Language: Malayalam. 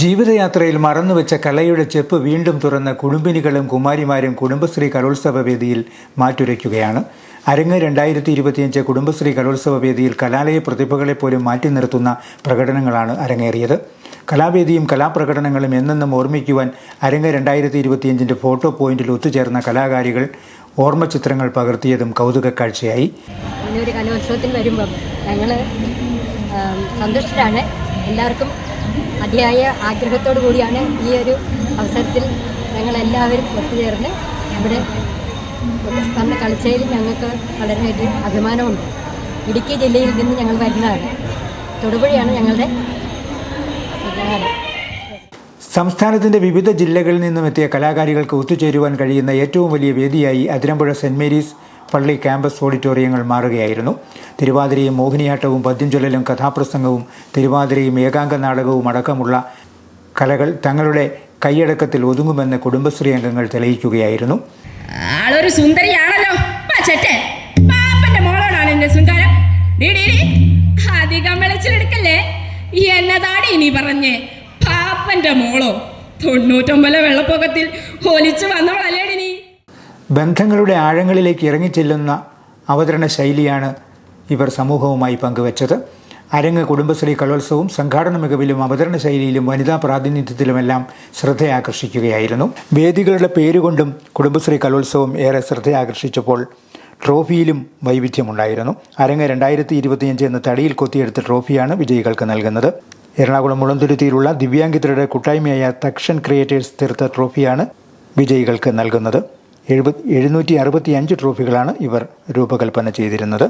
ജീവിതയാത്രയിൽ മറന്നുവെച്ച കലയുടെ ചെപ്പ് വീണ്ടും തുറന്ന കുടുംബിനികളും കുമാരിമാരും കുടുംബശ്രീ കലോത്സവ വേദിയിൽ മാറ്റുരയ്ക്കുകയാണ്. അരങ്ങ് രണ്ടായിരത്തി ഇരുപത്തിയഞ്ച് കുടുംബശ്രീ കലോത്സവ വേദിയിൽ കലാലയ പ്രതിഭകളെ പോലും മാറ്റി നിർത്തുന്ന പ്രകടനങ്ങളാണ് അരങ്ങേറിയത്. കലാവേദിയും കലാപ്രകടനങ്ങളും എന്നെന്നും ഓർമ്മിക്കുവാൻ അരങ്ങ് രണ്ടായിരത്തി ഇരുപത്തിയഞ്ചിന്റെ ഫോട്ടോ പോയിന്റിൽ ഒത്തുചേർന്ന കലാകാരികൾ ഓർമ്മ ഓർമ്മചിത്രങ്ങൾ പകർത്തിയതും കൗതുക കാഴ്ചയായി സന്തുഷ്ടരാണ്. എല്ലാവർക്കും അതിയായ ആഗ്രഹത്തോടു കൂടിയാണ് ഈ ഒരു അവസരത്തിൽ ഞങ്ങളെല്ലാവരും ഒത്തുചേർന്ന് ഇവിടെ വന്ന് കളിച്ചതിൽ ഞങ്ങൾക്ക് വളരെയധികം അഭിമാനമുണ്ട്. ഇടുക്കി ജില്ലയിൽ നിന്ന് ഞങ്ങൾ വരുന്നതാണ്. തൊടുപുഴയാണ് ഞങ്ങളുടെ സംസ്ഥാനത്തിന്റെ വിവിധ ജില്ലകളിൽ നിന്നും എത്തിയ കലാകാരികൾക്ക് ഒത്തുചേരുവാൻ കഴിയുന്ന ഏറ്റവും വലിയ വേദിയായി അതിരമ്പുഴ സെന്റ് മേരീസ് പള്ളി ക്യാമ്പസ് ഓഡിറ്റോറിയങ്ങൾ മാറുകയായിരുന്നു. തിരുവാതിരയും മോഹിനിയാട്ടവും പദ്യംചൊല്ലലും കഥാപ്രസംഗവും തിരുവാതിരയും ഏകാംഗ നാടകവും അടക്കമുള്ള കലകൾ തങ്ങളുടെ കൈയടക്കത്തിൽ ഒതുങ്ങുമെന്ന് കുടുംബശ്രീ അംഗങ്ങൾ തെളിയിക്കുകയായിരുന്നു. ആളൊരു സുന്ദരിയാണല്ലോ. ഇനി പറഞ്ഞേ? പാപ്പന്റെ മോളോ? തൊണ്ണൂറ്റൊമ്പത് വെള്ളപ്പൊക്കത്തിൽ ഒലിച്ചു വന്നവളല്ലേടി നീ ബന്ധങ്ങളുടെ ആഴങ്ങളിലേക്ക് ഇറങ്ങിച്ചെല്ലുന്ന അവതരണ ശൈലിയാണ് ഇവർ സമൂഹവുമായി പങ്കുവച്ചത്. അരങ്ങ് കുടുംബശ്രീ കലോത്സവവും സംഘാടന മികവിലും അവതരണ ശൈലിയിലും വനിതാ പ്രാതിനിധ്യത്തിലുമെല്ലാം ശ്രദ്ധയാകർഷിക്കുകയായിരുന്നു. വേദികളുടെ പേരുകൊണ്ടും കുടുംബശ്രീ കലോത്സവം ഏറെ ശ്രദ്ധയാകർഷിച്ചപ്പോൾ ട്രോഫിയിലും വൈവിധ്യമുണ്ടായിരുന്നു. അരങ്ങ് രണ്ടായിരത്തി ഇരുപത്തിയഞ്ച് എന്ന തടിയിൽ കൊത്തിയെടുത്ത ട്രോഫിയാണ് വിജയികൾക്ക് നൽകുന്നത്. എറണാകുളം മുളന്തുരുത്തിയിലുള്ള ദിവ്യാംഗിതരുടെ കൂട്ടായ്മയായ തക്ഷൻ ക്രിയേറ്റേഴ്സ് തീർത്ത ട്രോഫിയാണ് വിജയികൾക്ക് നൽകുന്നത്. എഴുപത് എഴുന്നൂറ്റി അറുപത്തി അഞ്ച് ട്രോഫികളാണ് ഇവർ രൂപകൽപ്പന ചെയ്തിരുന്നത്.